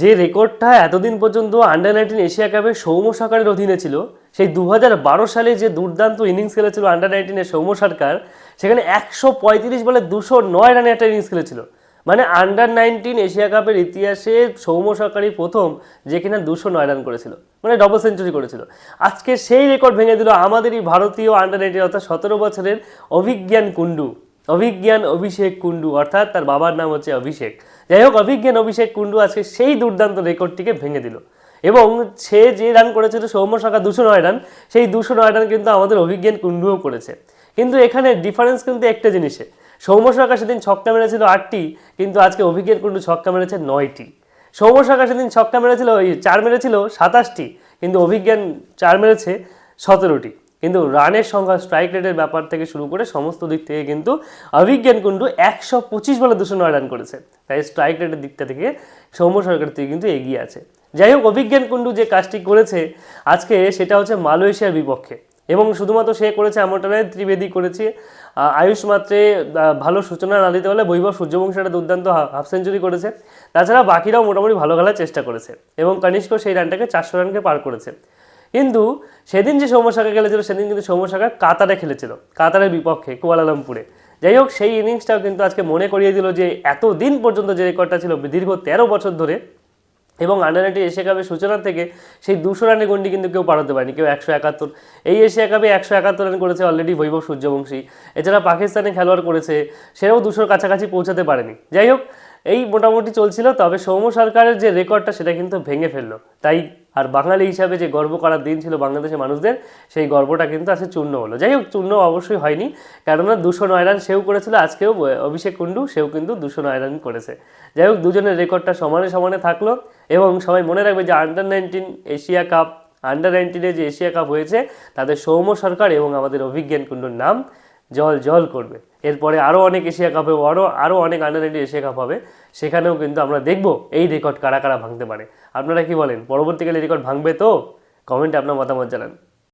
যে রেকর্ডটা এতদিন পর্যন্ত আন্ডার নাইনটিন এশিয়া কাপে সৌম্য সরকারের অধীনে ছিল, সেই দু হাজার বারো সালে যে দুর্দান্ত ইনিংস খেলেছিল আন্ডার নাইনটিনের সৌম্য সরকার, সেখানে একশো পঁয়ত্রিশ বলে দুশো নয় রানে একটা ইনিংস খেলেছিল। মানে আন্ডার নাইনটিন এশিয়া কাপের ইতিহাসে সৌম্য সরকারই প্রথম যে কিনা দুশো নয় রান করেছিল মানে ডবল সেঞ্চুরি করেছিল। আজকে সেই রেকর্ড ভেঙে দিল আমাদেরই ভারতীয় আন্ডার নাইনটিন অর্থাৎ সতেরো বছরের অভিজ্ঞান কুন্ডু অভিজ্ঞান অভিষেক কুন্ডু অর্থাৎ তার বাবার নাম হচ্ছে অভিষেক। যাই হোক, অভিজ্ঞান অভিষেক কুন্ডু আজকে সেই দুর্দান্ত রেকর্ডটিকে ভেঙে দিল। এবং সে যে রান করেছিল সৌম্য শাখা দুশো নয় রান সেই দুশো নয় রান কিন্তু আমাদের অভিজ্ঞান কুন্ডুও করেছে। কিন্তু এখানে ডিফারেন্স কিন্তু একটা জিনিসে। সৌম্য শাখা সেদিন ছক্কা মেরেছিল আটটি, কিন্তু আজকে অভিজ্ঞান কুন্ডু ছক্কা মেরেছে নয়টি। সৌম্য শাখা সেদিন ছক্কা মেরেছিল চার মেরেছিল সাতাশটি, কিন্তু অভিজ্ঞান চার মেরেছে সতেরোটি। কিন্তু রানের সংখ্যা স্ট্রাইক রেটের ব্যাপার থেকে শুরু করে সমস্ত দিক থেকে কিন্তু অভিজ্ঞান কুন্ডু একশো পঁচিশ বলে দুশো নয় রান করেছে। তাই স্ট্রাইক রেটের দিকটা থেকে সৌম্য সরকার থেকে কিন্তু এগিয়ে আছে। যাই হোক, অভিজ্ঞান কুন্ডু যে কাজটি করেছে আজকে সেটা হচ্ছে মালয়েশিয়ার বিপক্ষে। এবং শুধুমাত্র সে করেছে এমনটা নয়, ত্রিবেদী করেছে। আয়ুষ মাত্রে ভালো সূচনা না দিতে পারলে বৈভব সূর্যবংশী একটা দুর্দান্ত হাফ সেঞ্চুরি করেছে। তাছাড়া বাকিরাও মোটামুটি ভালো খেলার চেষ্টা করেছে। এবং কনিষ্ক সেই রানটাকে চারশো রানকে পার করেছে। কিন্তু সেদিন যে সৌম্যশাখা খেলেছিল, সেদিন কিন্তু সৌম্যশাখা কাতারে খেলেছিল, কাতারের বিপক্ষে, কুয়ালালামপুরে। যাই হোক, সেই ইনিংসটাও কিন্তু আজকে মনে করিয়ে দিল যে এত দিন পর্যন্ত যে রেকর্ডটা ছিল, দীর্ঘ তেরো বছর ধরে, এবং আন্ডার নাইনটিন এশিয়া কাপের সূচনা থেকে সেই দুশো রানের গন্ডি কিন্তু কেউ পাঠাতে পারেনি, কেউ একশো একাত্তর। এই এশিয়া কাপে একশো একাত্তর রান করেছে অলরেডি বৈভব সূর্যবংশী। এছাড়া পাকিস্তানে খেলোয়াড় করেছে, সেও দুশোর কাছাকাছি পৌঁছাতে পারেনি। যাই হোক, এই মোটামুটি চলছিল, তবে সৌম্য সরকারের যে রেকর্ডটা, সেটা কিন্তু ভেঙে ফেলল। তাই আর বাঙালি হিসাবে যে গর্ব করার দিন ছিল বাংলাদেশের মানুষদের, সেই গর্বটা কিন্তু আজকে চূর্ণ হলো। যাই হোক, চূর্ণ অবশ্যই হয়নি, কেননা দুশো নয় রান সেও করেছিল, আজকেও অভিষেক কুণ্ডু সেও কিন্তু দুশো নয় রান করেছে। যাই হোক, দুজনের রেকর্ডটা সমানে সমানে থাকল এবং সবাই মনে রাখবে যে under nineteen Asia cup under নাইনটিনে যে এশিয়া কাপ হয়েছে, তাদের সৌম্য সরকার এবং আমাদের অভিজ্ঞান কুণ্ডুর নাম। জল জল করবে। এরপরে আরও অনেক এশিয়া কাপ হবে আরও আরও অনেক আন্ডার নাইনটিন এশিয়া কাপ হবে। সেখানেও কিন্তু আমরা দেখব এই রেকর্ড কারা কারা ভাঙতে পারে। আপনারা কি বলেন? পরবর্তীকালে রেকর্ড ভাঙবে তো? কমেন্টে আপনার মতামত জানান।